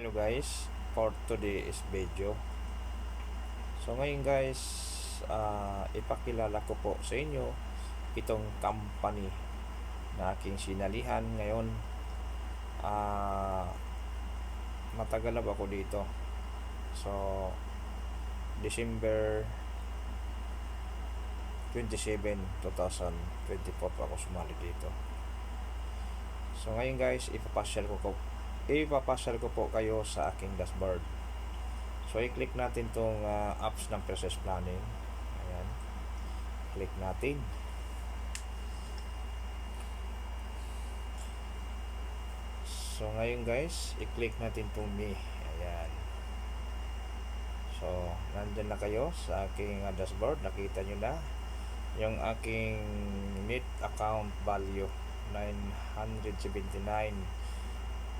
Hello guys, for today's video. So ngayon guys, ah, ipakilala ko po sa inyo itong company na aking sinalihan ngayon. Ah, matagal na ba ako dito? So, December 27, 2024 pa ako sumali dito. So ngayon guys, ipapasyal ko ko ipapasyal ko po kayo sa aking dashboard. So i-click natin tong uh, apps ng process planning. Ayan. Click natin. So ngayon guys i-click natin tong me. Ayan. So nandyan na kayo sa aking uh, dashboard. Nakita nyo na yung aking meet account value 979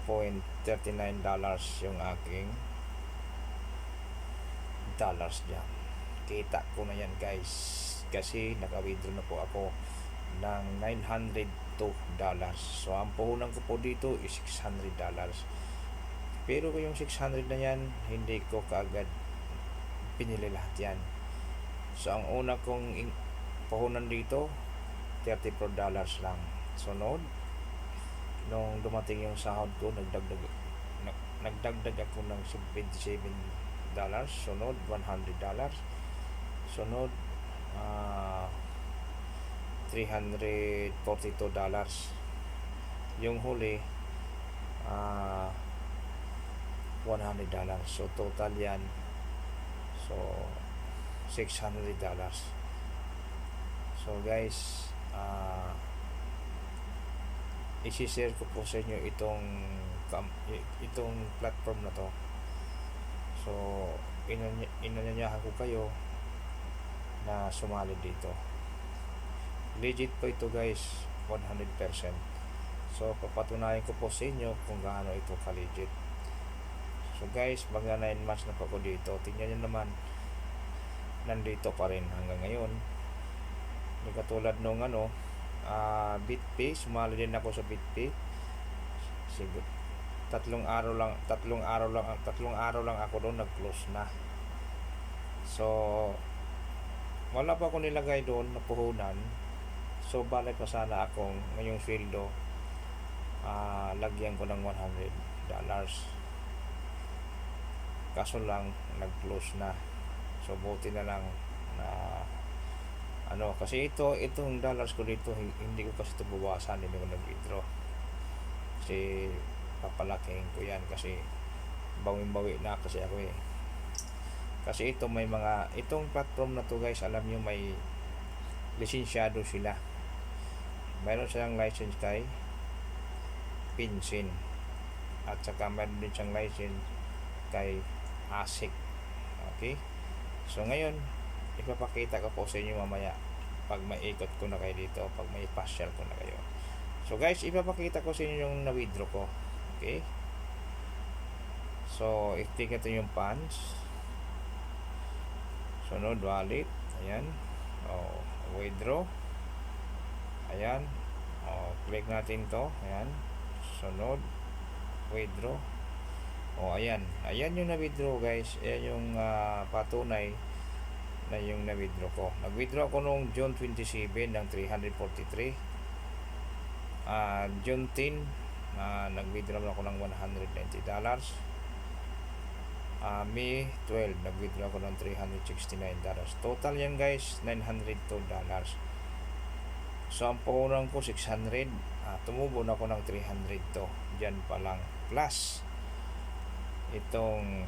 $0.39 yung aking dollars dyan. Kita ko na yan guys. Kasi naka-withdraw na po ako ng 902 dollars. So ang puhunan ko po dito is 600 dollars. Pero yung 600 na yan hindi ko kaagad pinili lahat yan. So ang una kong puhunan dito 34 dollars lang. Sunod nung dumating yung sahod ko nagdagdag nag, nagdagdag ako ng 27 dollars sunod 100 dollars sunod ah 342 dollars. Yung huli ah 100 dollars. So total yan so 600 dollars. So guys ah isi-share ko po sa inyo itong itong platform na to. So inanya, inanyayahan ko kayo na sumali dito. Legit po ito guys. 100% so papatunayan ko po sa inyo kung gaano ito ka-legit. So guys mga 9 months na po ako dito. Tingnan nyo naman nandito pa rin hanggang ngayon. Hindi katulad nung ano ah BitPay, sumali din ako sa BitPay. Siguro tatlong araw lang, tatlong araw lang, tatlong araw lang ako doon nag-close na. So wala pa ako nilagay doon na puhunan. So balik pa sana akong ngayong sweldo ah lagyan ko ng 100 dollars. Kaso lang nag-close na. So buti na lang na ano kasi ito itong dollars ko dito hin- hindi ko kasi ito bawasan hindi ko nag-withdraw. Kasi papalaking ko yan kasi bawing bawi na kasi ako eh. Kasi ito may mga itong platform na to guys alam nyo may lisensyado sila. Mayroon silang license kay Pinsin at saka mayroon din siyang license kay ASIC okay? So ngayon ipapakita ko po sa inyo mamaya pag maikot ko na kayo dito pag may partial ko na kayo. So guys ipapakita ko sa inyo yung na-withdraw ko. Okay? So i-click ito yung funds. Sunod wallet. Ayan. Oh, withdraw. Ayan. Oh, click natin to. Ayan. Sunod. Withdraw. Oh ayan. Ayan yung na-withdraw guys. Ayan yung ah, patunay na yung na-withdraw ko. Nag-withdraw ko noong June 27 ng 343. Ah, June 10, ah, nag-withdraw ako ng 190 dollars. Ah, May 12, nag-withdraw ako ng 369 dollars. Total yan guys, 902 dollars. So, ang puhunan ko 600. Ah, tumubo na ako ng 300 to. Diyan pa lang. Plus, itong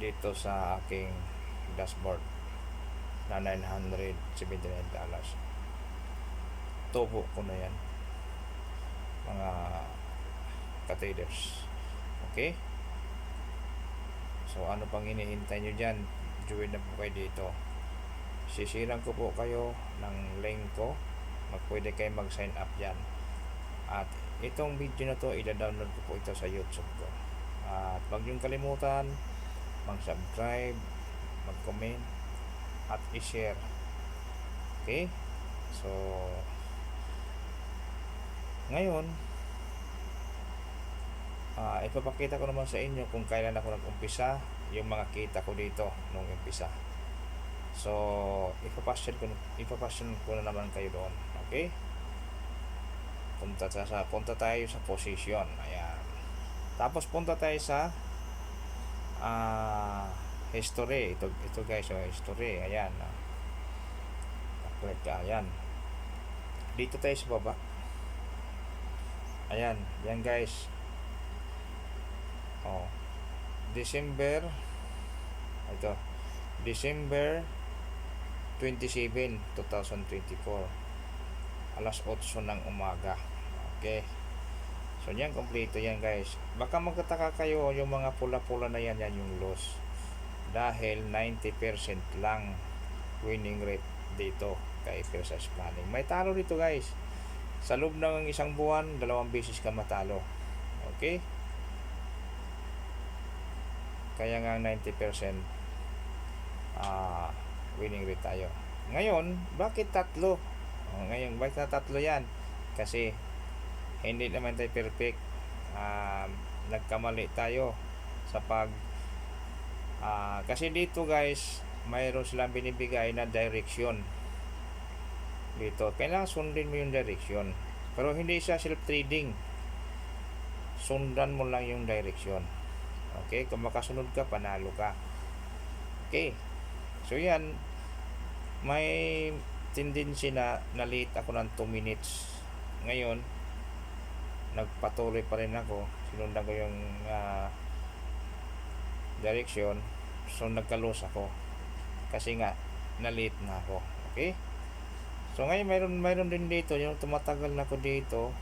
dito sa aking dashboard na 979 dollars. Tubo ko na yan mga katraders. Okay? So ano pang hinihintay nyo dyan? Join na po kayo dito. Sisiran ko po kayo ng link ko. Mag kayo mag sign up dyan. At itong video na to ida-download ko po ito sa youtube ko. At wag yung kalimutan mag-subscribe, mag-comment, at i-share. Okay? So, ngayon, Ah, ipapakita ko naman sa inyo kung kailan ako nag-umpisa, yung mga kita ko dito nung umpisa. So, ipapasyon ko, ipapasyon ko na naman kayo doon. Okay? Punta, sa, punta tayo sa position. Ayan. Tapos punta tayo sa ah history. Ito, ito guys, oh, history. Ayan. ah. Click. Ayan. Dito tayo sa baba. Ayan. Yan guys. Oh. December ito. December 27, 2024. Alas 8 ng umaga. Okay. So yan, kompleto yan guys. Baka magkataka kayo yung mga pula-pula na yan, yan yung loss. Dahil 90% lang winning rate dito kay Precise Planning. May talo dito guys. Sa loob ng isang buwan, dalawang beses ka matalo. Okay? Kaya nga 90% ah winning rate tayo. Ngayon, bakit tatlo? Oh, ngayon, bakit na tatlo yan? Kasi hindi naman tayo perfect. Ah, nagkamali tayo sa pag ah, kasi dito guys, mayroon silang binibigay na direction. Dito, kailangan sundin mo yung direction. Pero hindi siya self-trading. Sundan mo lang yung direction. Okay? Kung makasunod ka, panalo ka. Okay. So yan, may tendency na na-late ako ng 2 minutes. Ngayon, nagpatuloy pa rin ako. Sinundan ko yung ah, direction. So nagka-lose ako. Kasi nga, na-late na ako. Okay? So ngayon, mayroon, mayroon din dito, yung tumatagal na ako dito.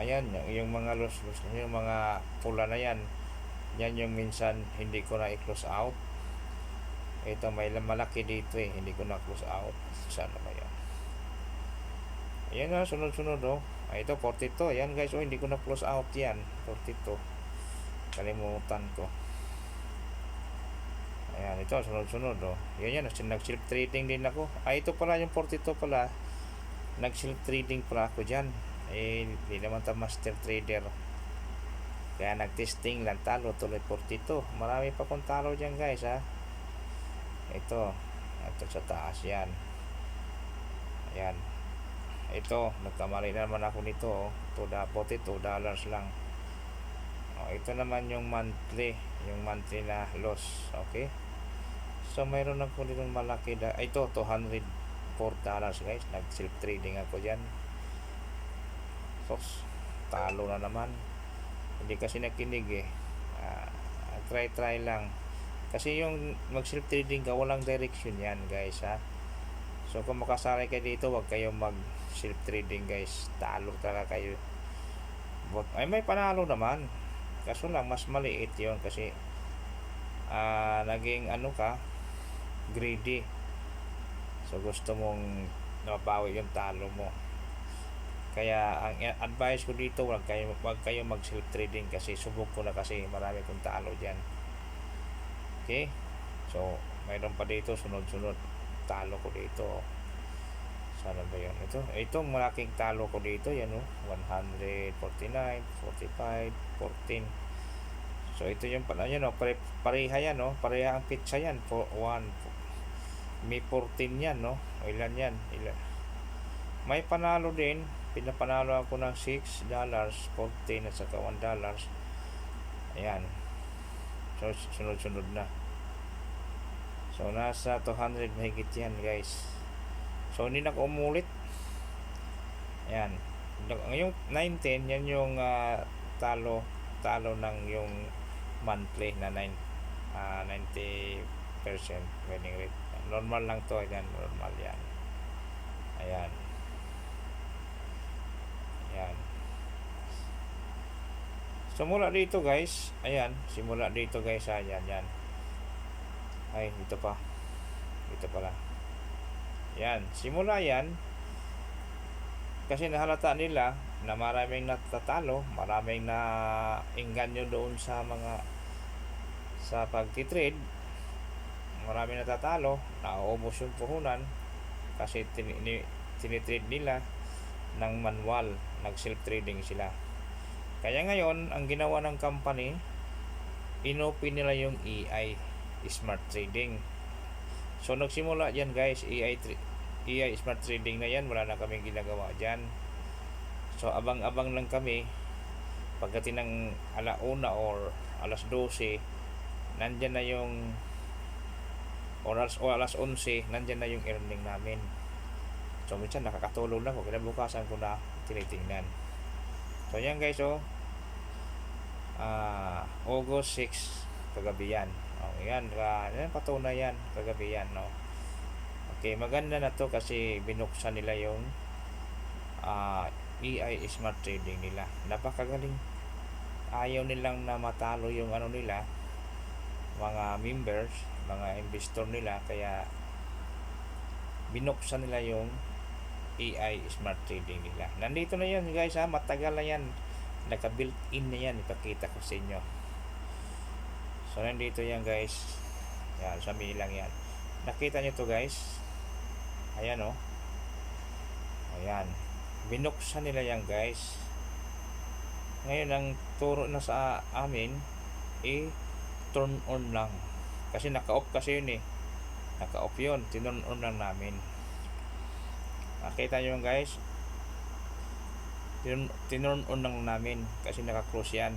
Ayan, yung, mga loss-loss, yung mga pula na yan. Yan yung minsan hindi ko na i-close out. Ito may malaki dito eh, hindi ko na close out. Sana ba yan? Ayan na, sunod-sunod oh. Ay, ito, 42. Ayan guys, oh, hindi ko na close out yan. 42. Kalimutan ko. Ayan, ito, sunod-sunod oh. Yan yan, nag-self trading din ako. Ay, ito pala yung 42 pala. Nag-self trading pala ako dyan. Eh, hindi naman ta master trader. Kaya nag-testing lang talo tuloy 42. Marami pa kong talo dyan guys ha. Ito. Ito sa taas yan. Ayan. Ito. Nagkamali na naman ako nito. Oh. 2 42 dollars lang. Oh, ito naman yung monthly. Yung monthly na loss. Okay. So mayroon ako dito malaki. Da ito 204 dollars guys. Nag self trading ako dyan. So talo na naman hindi kasi nakinig eh uh, try try lang kasi yung mag self trading ka walang direction yan guys ha so kung makasali kayo dito wag kayong mag self trading guys talo talaga kayo But, ay may panalo naman kaso lang mas maliit yon kasi uh, naging ano ka greedy so gusto mong napapawi yung talo mo kaya ang advice ko dito wag kayo wag kayo mag self trading kasi subok ko na kasi marami kong talo diyan. Okay? So, mayroon pa dito sunod-sunod talo ko dito. Sana ba 'yon? Ito, ito malaking talo ko dito, yan oh. 149, 45, 14. So ito yung pala yan oh, pare, pareha yan oh, pareha ang pizza yan, for 1 may 14 yan no. O ilan yan? Ilan? May panalo din pinapanalo ako ng 6 dollars 14 at saka 1 dollars ayan so sunod-sunod na so nasa 200 mahigit yan guys so hindi na umulit ayan ngayong 19 yan yung uh, talo talo ng yung monthly na 9 uh, 90% winning rate normal lang to ayan normal yan ayan Ayan. So dito guys, ayan, simula dito guys, ayan, yan. Ay, dito pa. Dito pala. Yan, simula yan. Kasi nahalata nila na maraming natatalo, maraming na inganyo doon sa mga sa pagtitrade. Maraming natatalo, nauubos yung puhunan kasi tin tinitrade nila ng manual nag self trading sila Kaya ngayon, ang ginawa ng company, inopen nila yung EI, Smart Trading. So nagsimula dyan guys, EI, tra- EI Smart Trading na yan, wala na kaming ginagawa dyan. So abang-abang lang kami, pagdating ng alauna or alas 12, nandyan na yung or alas, o alas 11, nandyan na yung earning namin. So minsan nakakatulog lang ko, kinabukasan ko na tinitingnan. So yan guys oh. Ah, August 6 kagabi yan. Oh, yan, ka, yan patunay yan kagabi yan, no. Okay, maganda na to kasi binuksan nila yung ah EI Smart Trading nila. Napakagaling. Ayaw nilang na matalo yung ano nila, mga members, mga investor nila kaya binuksan nila yung AI Smart Trading nila. Nandito na yan guys ha, matagal na yan. Naka-built in na yan, ipakita ko sa inyo. So nandito yan guys. Yan, sa lang yan. Nakita nyo to guys. Ayan oh. Ayan. Binuksan nila yan guys. Ngayon ang turo na sa amin, eh, turn on lang. Kasi naka-off kasi yun eh. Naka-off yun. Tinurn on lang namin. Nakita nyo yun guys. Tin- Tinurn on lang namin kasi naka-close yan.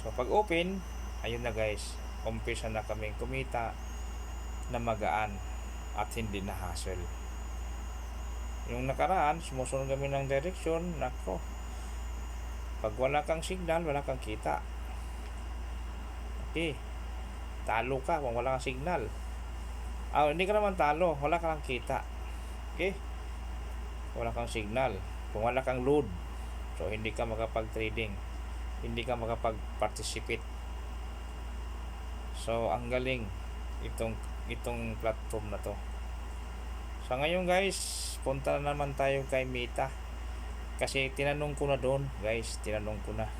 So pag open, ayun na guys. Umpisa na kaming kumita na magaan at hindi na hassle. Yung nakaraan, sumusunod kami ng direksyon, nako. Pag wala kang signal, wala kang kita. Okay. Talo ka kung wala kang signal. Ah, hindi ka naman talo, wala kang kita. Okay? Wala kang signal. Kung wala kang load, so hindi ka makapag-trading. Hindi ka makapag-participate. So, ang galing itong itong platform na to. So, ngayon guys, punta na naman tayo kay Meta. Kasi tinanong ko na doon, guys. Tinanong ko na.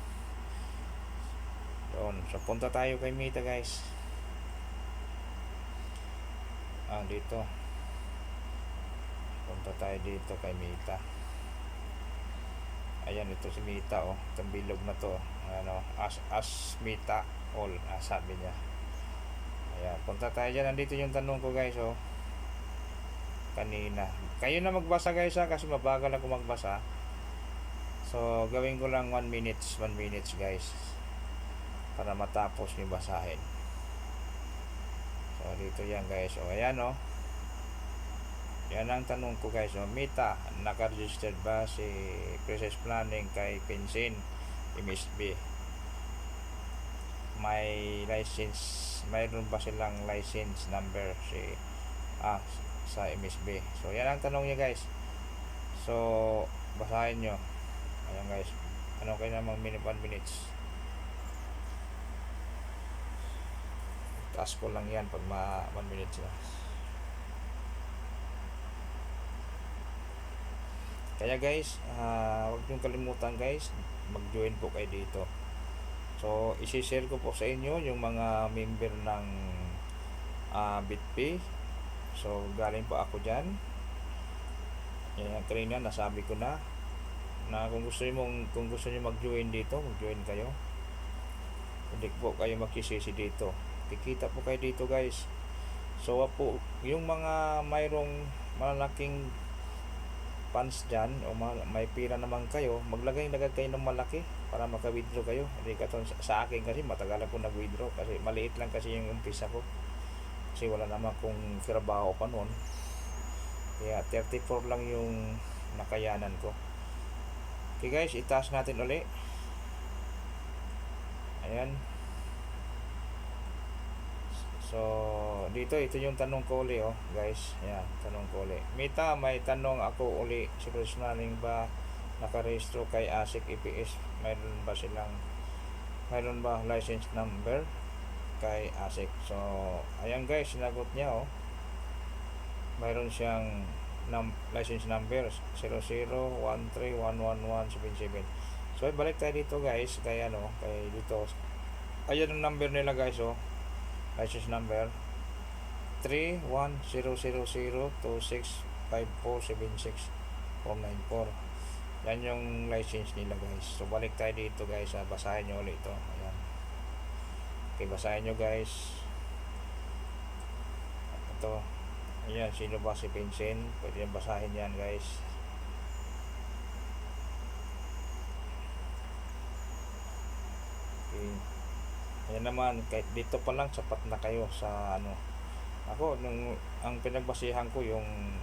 Doon. So, punta tayo kay Meta, guys. Ah, dito. Punta tayo dito kay Mita. Ayan, ito si Mita, oh. Itong bilog na to. Ano, as, as Mita all, ah, sabi niya. Ayan, punta tayo dyan. Nandito yung tanong ko, guys, oh. Kanina. Kayo na magbasa, guys, ha, kasi mabagal ako magbasa. So, gawin ko lang 1 minutes, 1 minutes, guys. Para matapos yung basahin. So, dito yan, guys. O, ayan, oh. Yan ang tanong ko guys. Oh, Mita, naka-registered ba si Process Planning kay Pensin MSB? May license, mayroon ba silang license number si ah, sa MSB? So, yan ang tanong niya guys. So, basahin nyo. Ayan guys. Ano kayo namang minute 1 minutes. Taas ko lang yan pag ma 1 minutes na. Kaya guys, uh, huwag niyong kalimutan guys, mag-join po kayo dito. So, isi-share ko po sa inyo yung mga member ng uh, BitPay. So, galing po ako dyan. Yan, kanina nasabi ko na na kung gusto niyo mong kung gusto niyo mag-join dito, mag-join kayo. Hindi po kayo magsisisi dito. Kikita po kayo dito guys. So, po yung mga mayroong malalaking funds dyan o may pira naman kayo, maglagay lagay kayo ng malaki para maka-withdraw kayo. Hindi ka sa akin kasi matagal ako nag-withdraw kasi maliit lang kasi yung umpisa ko. Kasi wala naman kung trabaho pa noon. Kaya 34 lang yung nakayanan ko. Okay guys, itaas natin uli. Ayan. So, dito, ito yung tanong ko uli, oh, guys. Yan, tanong ko uli. Mita, may tanong ako uli. Si Naling ba nakarehistro kay ASIC EPS? Mayroon ba silang, mayroon ba license number kay ASIC? So, ayan guys, sinagot niya, oh. Mayroon siyang num license number 0013111177. So, balik tayo dito guys, kay ano, kay dito. Ayan ang number nila guys, oh license number 31000265476 494 Yan yung license nila guys. So balik tayo dito guys. Ha? Basahin nyo ulit ito. Ayan. Okay, basahin nyo guys. Ito. Ayan, sino ba si Vincent? Pwede yung basahin yan guys. Okay. Ayan naman, kahit dito pa lang sapat na kayo sa ano. Ako, nung, ang pinagbasihan ko yung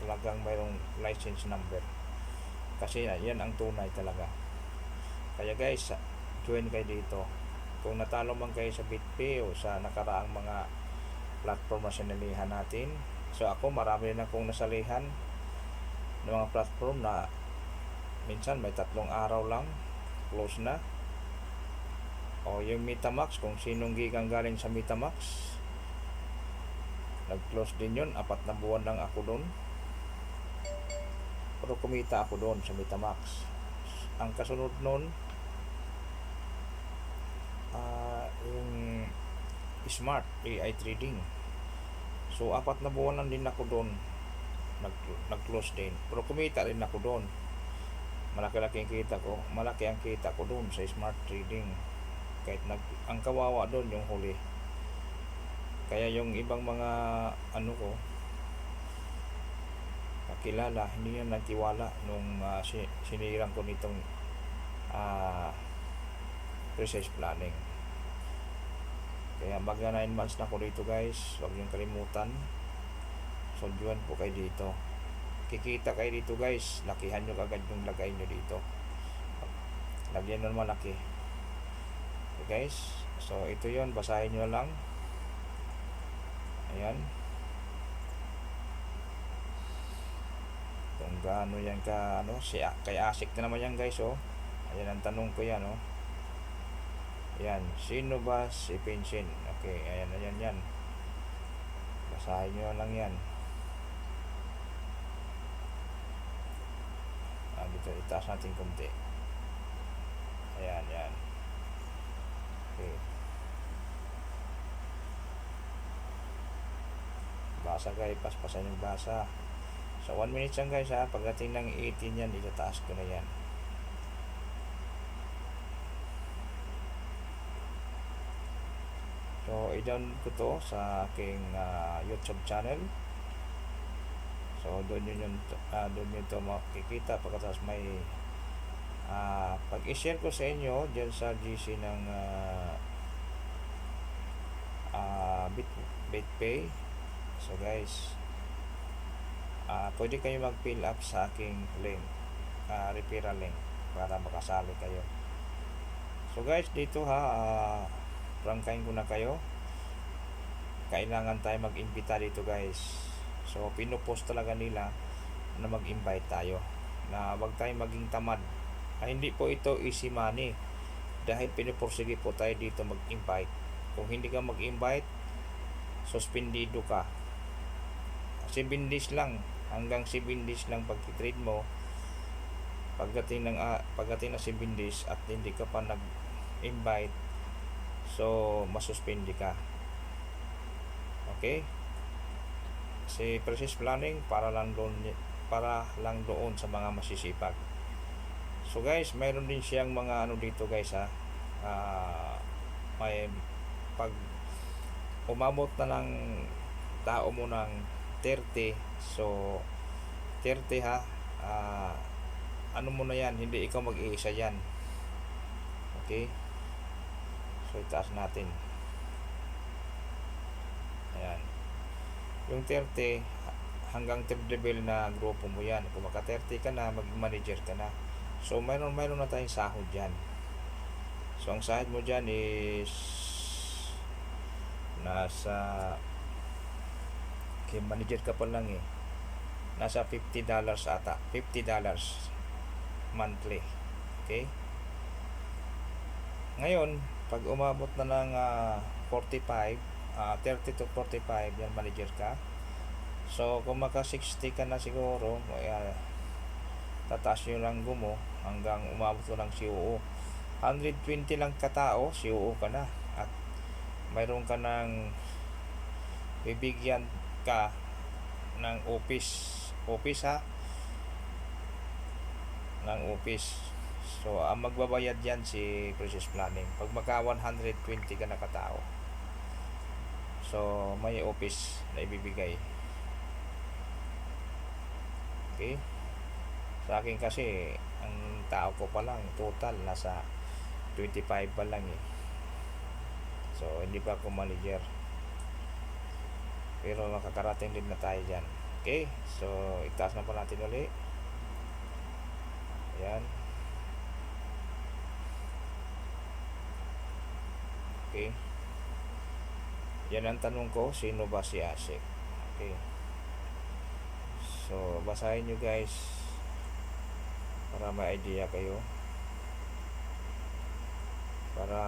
talagang mayroong license number. Kasi yan ang tunay talaga. Kaya guys, join kayo dito. Kung natalo man kayo sa BitPay o sa nakaraang mga platform na sinalihan natin. So ako marami rin akong nasalihan ng mga platform na minsan may tatlong araw lang close na o yung Metamax kung sinong gigang galing sa Metamax nag-close din yun. Apat na buwan lang ako doon. Pero kumita ako doon sa Metamax. Ang kasunod nun ah yung smart AI trading. So apat na buwan lang din ako doon. Nag, nag-close din. Pero kumita rin ako doon. Malaki-laki ang kita ko malaki ang kita ko doon sa smart trading kahit nag, ang kawawa doon yung huli. Kaya yung ibang mga ano ko kakilala hindi na nagtiwala nung uh, si, sinirang ko nitong uh, precise planning. Kaya magna 9 months na ko dito guys huwag niyong kalimutan. So join po kayo dito. Kikita kayo dito guys. Lakihan nyo agad yung lagay nyo dito. Lagyan nyo naman laki okay guys. So ito yon basahin nyo lang. Ayan. Kung gaano yan ka ano si kay Asik na naman yan guys oh. Ayan ang tanong ko yan oh. Ayan. Sino ba si Vincent okay ayan ayan yan. Basahin nyo lang yan. Ah, dito itaas natin kunti ayan ayan okay basa guys. Paspasan yung basa. So 1 minute lang guys ha. Pagdating ng 18 yan itataas ko na yan. So i-down ko to sa aking uh, youtube channel. So doon yun yung uh, doon yun to makikita pagkatapos may uh, pag i-share ko sa inyo dyan sa GC ng uh, uh, Bit, BitPay. So guys uh, pwede kayo mag fill up sa aking link uh, referral link para makasali kayo. So guys dito ha uh, prangkain ko na kayo. Kailangan tayo mag-imbita dito guys. So pinupost talaga nila na mag-invite tayo na wag tayong maging tamad ah, hindi po ito easy money. Dahil pinupursige po tayo dito mag-invite. Kung hindi ka mag-invite suspendido ka. 7 days lang. Hanggang 7 days lang pag-trade mo. Pagdating ng uh, pagdating ng 7 days at hindi ka pa nag-invite so masuspindi ka. Okay? Si process planning para lang doon para lang doon sa mga masisipag so guys mayroon din siyang mga ano dito guys ha. Uh, may pag umabot na ng tao mo ng 30 so 30 ha. Uh, ano mo na yan hindi ikaw mag-iisa yan. Okay? So itaas natin. Ayan. Yung 30 hanggang third level na grupo mo yan. Kung maka 30 ka na mag manager ka na so mayroon mayroon na tayong sahod dyan. So ang sahod mo dyan is nasa okay, manager ka pa lang eh. Nasa 50 dollars ata 50 dollars monthly okay? Ngayon pag umabot na ng uh, 45 uh, 30 to 45 yan manager ka. So kung maka 60 ka na siguro uh, tataas yung ranggo mo hanggang umabot ko ng COO 120 lang katao COO ka na at mayroon ka ng bibigyan ka ng office office ha ng office. So, ang magbabayad yan si Process Planning. Pag magka 120 ka na katao. So, may office na ibibigay. Okay? Sa akin kasi, ang tao ko pa lang, total, nasa 25 pa lang eh. So, hindi pa ako manager. Pero makakarating din na tayo dyan. Okay? So, itaas na po natin uli. Ayan. Okay. Yan ang tanong ko, sino ba si Asik? Okay. So, basahin nyo guys para may idea kayo. Para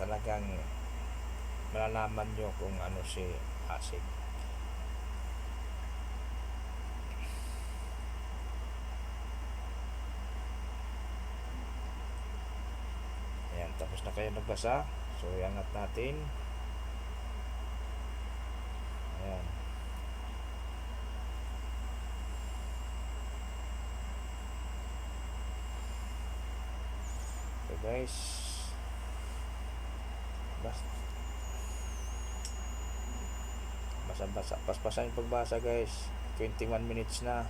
talagang malalaman nyo kung ano si Asik. Ayan, tapos na kayo nagbasa. So, iangat natin. Ayan. Guys. Bas basa-basa. Paspasan yung pagbasa, guys. 21 minutes na.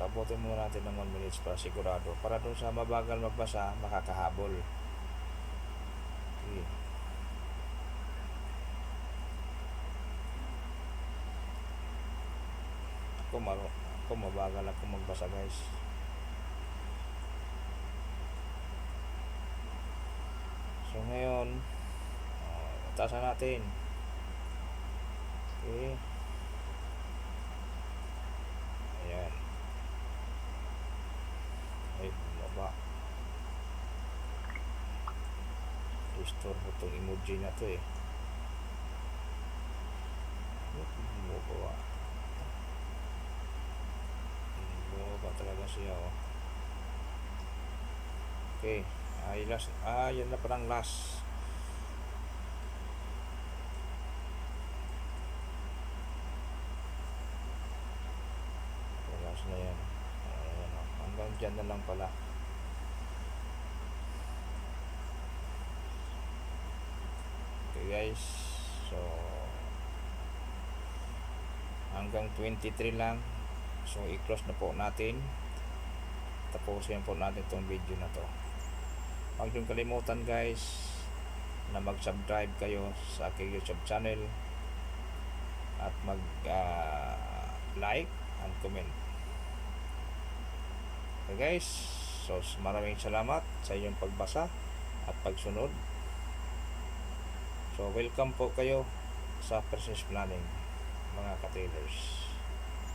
Taputin muna natin ng 1 minutes para sigurado. Para dun sa mabagal magbasa, makakahabol. Okay. Ako, maro, ako mabagal ako magbasa guys. So ngayon, uh, taasan natin. Okay. Ayan. Ay, bumaba. Mo itong emoji na to eh. Bumaba. Bumaba talaga siya oh. Okay. Ay, last. Ah, yan na parang last. Last na yan. Ayan, oh. hanggang dyan na lang pala. Okay guys. So, hanggang 23 lang. So, i-close na po natin. Tapusin po natin itong video na to. Huwag niyong kalimutan guys na mag-subscribe kayo sa aking YouTube channel at mag ah, like and comment. Okay guys, so maraming salamat sa inyong pagbasa at pagsunod. So welcome po kayo sa Business Planning mga ka-tailors.